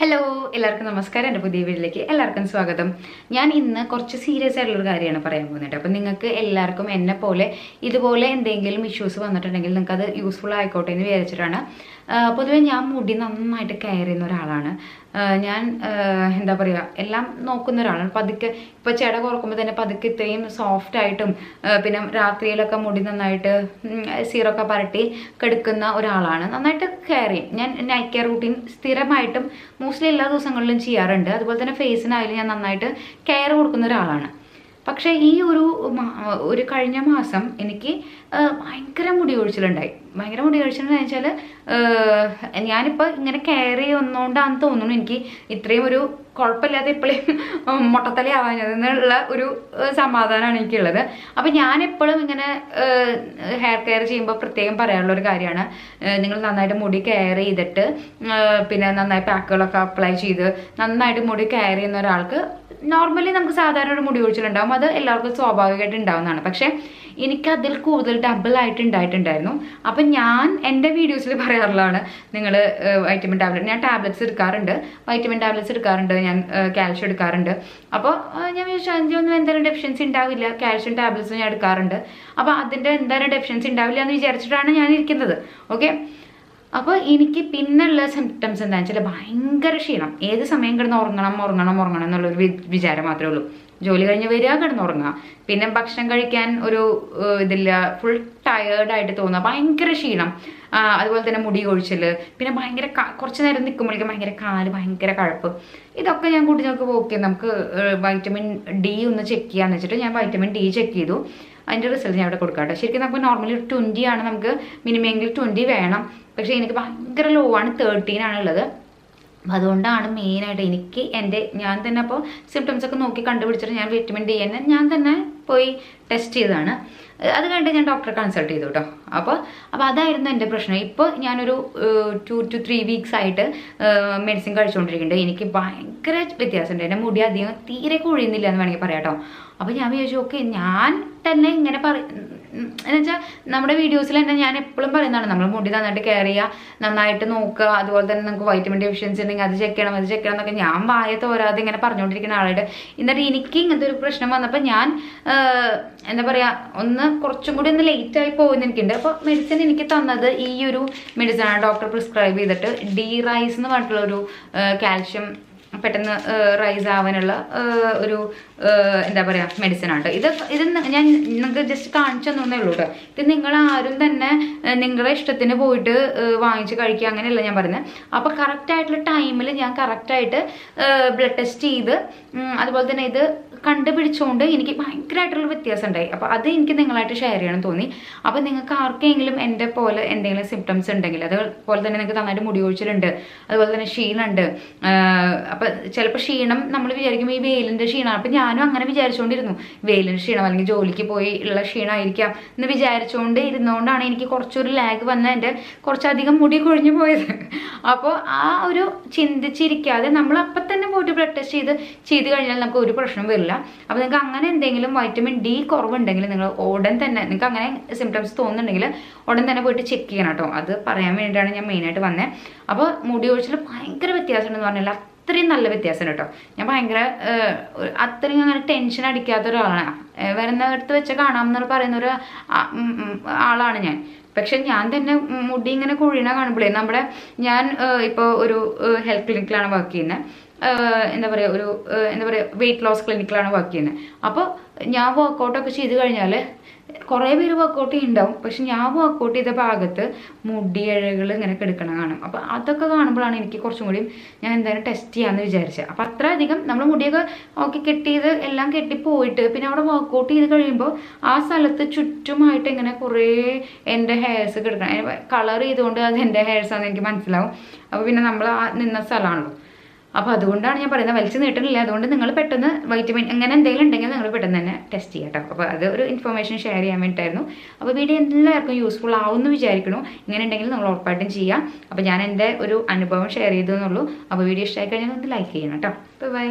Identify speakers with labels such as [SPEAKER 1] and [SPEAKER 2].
[SPEAKER 1] Hello എല്ലാവർക്കും നമസ്കാരം. എന്റെ പുതിയ വീട്ടിലേക്ക് എല്ലാവർക്കും സ്വാഗതം. ഞാൻ ഇന്ന് കുറച്ച് സീരിയസ് ആയിട്ടുള്ളൊരു കാര്യമാണ് പറയാൻ പോകുന്നത്. അപ്പം നിങ്ങൾക്ക് എല്ലാവർക്കും എന്നെ പോലെ ഇതുപോലെ എന്തെങ്കിലും ഇഷ്യൂസ് വന്നിട്ടുണ്ടെങ്കിൽ നിങ്ങൾക്ക് അത് യൂസ്ഫുൾ ആയിക്കോട്ടെ എന്ന് വിചാരിച്ചിട്ടാണ്. പൊതുവേ ഞാൻ മുടി നന്നായിട്ട് കെയർ ചെയ്യുന്ന ഒരാളാണ്. ഞാൻ എന്താ പറയുക എല്ലാം നോക്കുന്ന ഒരാളാണ്. പതുക്കെ ഇപ്പോൾ ചെട കുറക്കുമ്പോൾ തന്നെ പതുക്കെ ഇത്രയും സോഫ്റ്റ് ആയിട്ടും പിന്നെ രാത്രിയിലൊക്കെ മുടി നന്നായിട്ട് സീറൊക്കെ പരട്ടി കെടുക്കുന്ന ഒരാളാണ്. നന്നായിട്ട് കെയർ ചെയ്യും. ഞാൻ നൈറ്റ് കെയർ റൂട്ടീൻ സ്ഥിരമായിട്ടും മോസ്റ്റ്ലി എല്ലാ ദിവസങ്ങളിലും ചെയ്യാറുണ്ട്. അതുപോലെ തന്നെ ഫേസിനായാലും ഞാൻ നന്നായിട്ട് കെയർ കൊടുക്കുന്ന ഒരാളാണ്. പക്ഷേ ഈ ഒരു ഒരു കഴിഞ്ഞ മാസം എനിക്ക് ഭയങ്കര മുടി കൊഴിച്ചിലുണ്ടായി. ഭയങ്കര മുടി കൊഴിച്ചിലെന്ന് വെച്ചാൽ ഞാനിപ്പോൾ ഇങ്ങനെ കെയർ ചെയ്യുന്നതുകൊണ്ടാണെന്ന് തോന്നുന്നു എനിക്ക്. ഇത്രയും ഒരു കുഴപ്പമില്ലാതെ ഇപ്പോഴും മുട്ടത്തലയാവാഞ്ഞതെന്നുള്ള ഒരു സമാധാനമാണ് എനിക്കുള്ളത്. അപ്പം എപ്പോഴും ഇങ്ങനെ ഹെയർ കെയർ ചെയ്യുമ്പോൾ പ്രത്യേകം പറയാനുള്ള ഒരു കാര്യമാണ് നിങ്ങൾ നന്നായിട്ട് മുടി കെയർ ചെയ്തിട്ട് പിന്നെ നന്നായി പാക്കുകളൊക്കെ അപ്ലൈ ചെയ്ത് നന്നായിട്ട് മുടി കെയർ ചെയ്യുന്ന ഒരാൾക്ക് നോർമലി നമുക്ക് സാധാരണ ഒരു മുടി കൊഴിച്ചിലുണ്ടാവും. അത് എല്ലാവർക്കും സ്വാഭാവികമായിട്ട് ഉണ്ടാവുന്നതാണ്. പക്ഷേ എനിക്ക് അതിൽ കൂടുതൽ ഡബിൾ ആയിട്ട് ഉണ്ടായിട്ടുണ്ടായിരുന്നു. ഞാൻ എന്റെ വീഡിയോസിൽ പറയാറുള്ളതാണ്. നിങ്ങൾ വൈറ്റമിൻ ടാബ്ലറ്റ് ഞാൻ ടാബ്ലറ്റ്സ് എടുക്കാറുണ്ട്. വൈറ്റമിൻ ടാബ്ലറ്റ്സ് എടുക്കാറുണ്ട്. ഞാൻ കാൽഷ്യം എടുക്കാറുണ്ട്. അപ്പോൾ ഞാൻ വിചാരിച്ചു അതിന്റെ ഒന്നും എന്തായാലും ഡെഫിഷ്യൻസി ഉണ്ടാവില്ല. കാൽഷ്യം ടാബ്ലറ്റ്സ് ഞാൻ എടുക്കാറുണ്ട്. അപ്പോൾ അതിന്റെ എന്തായാലും ഡെഫിഷ്യൻസി ഉണ്ടാവില്ല എന്ന് വിചാരിച്ചിട്ടാണ് ഞാൻ ഇരിക്കുന്നത്. ഓക്കെ? അപ്പോൾ എനിക്ക് പിന്നുള്ള സിംറ്റംസ് എന്താണെന്ന് വെച്ചാൽ ഭയങ്കര ക്ഷീണം. ഏത് സമയം കിടന്ന് ഉറങ്ങണം ഉറങ്ങണം ഉറങ്ങണം എന്നുള്ളൊരു വിചാരം മാത്രമേ ഉള്ളൂ. ജോലി കഴിഞ്ഞ് വരിക കിടന്നുറങ്ങുക. പിന്നെ ഭക്ഷണം കഴിക്കാൻ ഒരു ഇതില്ല ഫുൾ ടയേർഡായിട്ട് തോന്നുക. ഭയങ്കര ക്ഷീണം. അതുപോലെ തന്നെ മുടി കൊഴിച്ചൽ പിന്നെ ഭയങ്കര കുറച്ച് നേരം നിൽക്കുമ്പോഴേക്കും ഭയങ്കര കാൽ ഭയങ്കര കഴപ്പ്. ഇതൊക്കെ ഞാൻ കൂട്ടി നോക്കുമ്പോൾ ഓക്കെ നമുക്ക് വൈറ്റമിൻ ഡി ഒന്ന് ചെക്ക് ചെയ്യാന്ന് വെച്ചിട്ട് ഞാൻ വൈറ്റമിൻ ഡി ചെക്ക് ചെയ്തു. അതിന്റെ റിസൾട്ട് ഞാൻ ഇവിടെ കൊടുക്കാം ശരിക്കും നമുക്ക് നോർമലി ട്വന്റി ആണ്. നമുക്ക് മിനിമം എങ്കിൽ ട്വന്റി വേണം. പക്ഷേ എനിക്ക് ഭയങ്കര ലോ ആണ്. തേർട്ടീൻ ആണുള്ളത്. അതുകൊണ്ടാണ് മെയിനായിട്ട് എനിക്ക് എന്റെ ഞാൻ തന്നെ അപ്പോൾ സിംറ്റംസ് ഒക്കെ നോക്കി കണ്ടുപിടിച്ചിട്ട് ഞാൻ വിറ്റമിൻ ഡി എന്നെ ഞാൻ തന്നെ പോയി ടെസ്റ്റ് ചെയ്തതാണ്. അത് കഴിഞ്ഞിട്ട് ഞാൻ ഡോക്ടറെ കൺസൾട്ട് ചെയ്തു കേട്ടോ. അപ്പോൾ അപ്പോൾ അതായിരുന്നു എന്റെ പ്രശ്നം. ഇപ്പോൾ ഞാനൊരു ടു ടു ത്രീ വീക്സ് ആയിട്ട് മെഡിസിൻ കഴിച്ചുകൊണ്ടിരിക്കുന്നുണ്ട്. എനിക്ക് ഭയങ്കര വ്യത്യാസമുണ്ട്. എന്റെ മുടി അധികം തീരെ കൊഴിയുന്നില്ല എന്ന് വേണമെങ്കിൽ പറയാം കേട്ടോ. അപ്പോൾ ഞാൻ വിചാരിച്ചു ഓക്കെ ഞാൻ തന്നെ ഇങ്ങനെ പറ എന്നുവെച്ചാൽ നമ്മുടെ വീഡിയോസിൽ തന്നെ ഞാൻ എപ്പോഴും പറയുന്നതാണ് നമ്മൾ മുടി നന്നായിട്ട് കെയർ ചെയ്യുക നന്നായിട്ട് നോക്കുക അതുപോലെ തന്നെ നമുക്ക് വൈറ്റമിൻ ഡെഫിഷ്യൻസി ഉണ്ടെങ്കിൽ അത് ചെക്ക് ചെയ്യണം അത് ചെക്ക് ചെയ്യണം എന്നൊക്കെ ഞാൻ വായ തോരാതെ ഇങ്ങനെ പറഞ്ഞുകൊണ്ടിരിക്കുന്ന ആളായിട്ട് എന്നിട്ട് എനിക്ക് ഇങ്ങനത്തെ ഒരു പ്രശ്നം വന്നപ്പോൾ ഞാൻ എന്താ പറയുക ഒന്ന് കുറച്ചും കൂടി ഒന്ന് ലേറ്റ് ആയി പോകുന്ന എനിക്കുണ്ട്. അപ്പോൾ മെഡിസിൻ എനിക്ക് തന്നത് ഈ ഒരു മെഡിസിനാണ് ഡോക്ടർ പ്രിസ്ക്രൈബ് ചെയ്തിട്ട് ഡി റൈസ് എന്ന് പറഞ്ഞിട്ടുള്ള ഒരു കാൽഷ്യം പെട്ടെന്ന് റൈസ് ആവാനുള്ള ഒരു എന്താ പറയുക മെഡിസിൻ ആണ് ഇത് ഇത് ഞാൻ നിങ്ങൾക്ക് ജസ്റ്റ് കാണിച്ചു തന്നേ ഉള്ളൂ കേട്ടോ ഇത് നിങ്ങൾ ആരും തന്നെ നിങ്ങളുടെ ഇഷ്ടത്തിന് പോയിട്ട് വാങ്ങിച്ച് കഴിക്കുക അങ്ങനെയല്ല ഞാൻ പറയുന്നത് അപ്പോൾ കറക്റ്റ് ആയിട്ടുള്ള ടൈമിൽ ഞാൻ കറക്റ്റായിട്ട് ബ്ലഡ് ടെസ്റ്റ് ചെയ്ത് അതുപോലെ തന്നെ ഇത് കണ്ടുപിടിച്ചുകൊണ്ട് എനിക്ക് ഭയങ്കരമായിട്ടുള്ള വ്യത്യാസം ഉണ്ടായി അപ്പോൾ അത് എനിക്ക് നിങ്ങളായിട്ട് ഷെയർ ചെയ്യണം തോന്നി. അപ്പോൾ നിങ്ങൾക്ക് ആർക്കെങ്കിലും എന്റെ പോലെ എന്തെങ്കിലും സിംറ്റംസ് ഉണ്ടെങ്കിൽ അതുപോലെ തന്നെ നിങ്ങൾക്ക് നന്നായിട്ട് മുടി കൊഴിച്ചിലുണ്ട് അതുപോലെ തന്നെ ക്ഷീണമുണ്ട് അപ്പോൾ ചിലപ്പോൾ ക്ഷീണം നമ്മൾ വിചാരിക്കും ഈ വെയിലിന്റെ ക്ഷീണമാണ് അപ്പോൾ ഞാനും അങ്ങനെ വിചാരിച്ചുകൊണ്ടിരുന്നു വെയിലിന്റെ ക്ഷീണം അല്ലെങ്കിൽ ജോലിക്ക് പോയി ഉള്ള ക്ഷീണമായിരിക്കാം എന്ന് വിചാരിച്ചുകൊണ്ട് ഇരുന്നുകൊണ്ടാണ് എനിക്ക് കുറച്ചൊരു ലാഗ് വന്ന എന്റെ കുറച്ചധികം മുടി കൊഴിഞ്ഞു പോയത്. അപ്പോൾ ആ ഒരു ചിന്തിച്ചിരിക്കാതെ നമ്മൾ അപ്പം തന്നെ പോയിട്ട് ബ്ലഡ് ടെസ്റ്റ് ചെയ്ത് ചെയ്ത് കഴിഞ്ഞാൽ നമുക്ക് ഒരു പ്രശ്നം വരില്ല. അപ്പോൾ നിങ്ങൾക്ക് അങ്ങനെ എന്തെങ്കിലും വൈറ്റമിൻ ഡി കുറവുണ്ടെങ്കിൽ നിങ്ങൾ ഉടൻ തന്നെ നിങ്ങൾക്ക് അങ്ങനെ സിംറ്റംസ് തോന്നുന്നുണ്ടെങ്കിൽ ഉടൻ തന്നെ പോയിട്ട് ചെക്ക് ചെയ്യണം കേട്ടോ അത് പറയാൻ വേണ്ടിയിട്ടാണ് ഞാൻ മെയിനായിട്ട് വന്നത് അപ്പോൾ മുടി ഒഴിച്ചിൽ ഭയങ്കര വ്യത്യാസമുണ്ടെന്ന് പറഞ്ഞാൽ അത്രയും നല്ല വ്യത്യാസം കേട്ടോ ഞാൻ ഭയങ്കര അത്രയും അങ്ങനെ ടെൻഷൻ അടിക്കാത്ത ഒരാളാണ്. വരുന്നിടത്ത് വെച്ച് കാണാമെന്ന് പറയുന്ന ഒരു ആളാണ് ഞാൻ. പക്ഷെ ഞാൻ തന്നെ മുടി ഇങ്ങനെ കുഴിണ കാണുമ്പോഴേ നമ്മുടെ ഞാൻ ഇപ്പോൾ ഒരു ഹെൽത്ത് ക്ലിനിക്കിലാണ് വർക്ക് ചെയ്യുന്നത് എന്താ പറയുക ഒരു എന്താ പറയുക വെയിറ്റ് ലോസ് ക്ലിനിക്കിലാണ് വർക്ക് ചെയ്യുന്നത് അപ്പോൾ ഞാൻ വർക്കൗട്ടൊക്കെ ചെയ്ത് കഴിഞ്ഞാൽ കുറേ പേര് വർക്കൗട്ട് ചെയ്യുന്നുണ്ടാവും പക്ഷെ ഞാൻ വർക്കൗട്ട് ചെയ്ത ഭാഗത്ത് മുടിയിഴകൾ ഇങ്ങനെ കിടക്കണം കാണും. അപ്പോൾ അതൊക്കെ കാണുമ്പോഴാണ് എനിക്ക് കുറച്ചും കൂടി ഞാൻ എന്തായാലും ടെസ്റ്റ് ചെയ്യാമെന്ന് വിചാരിച്ചത് അപ്പോൾ അത്ര അധികം നമ്മൾ മുടിയൊക്കെ ഓക്കെ കെട്ടിയത് എല്ലാം കെട്ടി പോയിട്ട് പിന്നെ അവിടെ വർക്കൗട്ട് ചെയ്ത് കഴിയുമ്പോൾ ആ സ്ഥലത്ത് ചുറ്റുമായിട്ട് ഇങ്ങനെ കുറേ എന്റെ ഹെയർസ് കിടക്കണം. കളർ ചെയ്തുകൊണ്ട് അത് എന്റെ ഹെയർസ് ആണെന്ന് എനിക്ക് മനസ്സിലാവും. അപ്പോൾ പിന്നെ നമ്മൾ ആ നിന്ന സ്ഥലമാണല്ലോ. അപ്പോൾ അതുകൊണ്ടാണ് ഞാൻ പറയുന്നത് വലിച്ചു നീട്ടണില്ല അതുകൊണ്ട് നിങ്ങൾ പെട്ടെന്ന് വൈറ്റമിൻ അങ്ങനെ എന്തെങ്കിലും ഉണ്ടെങ്കിൽ നിങ്ങൾ പെട്ടെന്ന് തന്നെ ടെസ്റ്റ് ചെയ്യാം കേട്ടോ അപ്പോൾ അത് ഒരു ഇൻഫർമേഷൻ ഷെയർ ചെയ്യാൻ വേണ്ടിയിട്ടായിരുന്നു. അപ്പോൾ വീഡിയോ എല്ലാവർക്കും യൂസ്ഫുൾ ആവുമെന്ന് വിചാരിക്കണു ഇങ്ങനെ ഉണ്ടെങ്കിൽ നിങ്ങൾ ഉറപ്പായിട്ടും ചെയ്യാം അപ്പോൾ ഞാൻ എന്റെ ഒരു അനുഭവം ഷെയർ ചെയ്തു എന്നുള്ളൂ. അപ്പോൾ വീഡിയോ ഇഷ്ടമായി കഴിഞ്ഞാൽ ഒന്ന് ലൈക്ക് ചെയ്യണം കേട്ടോ ബൈ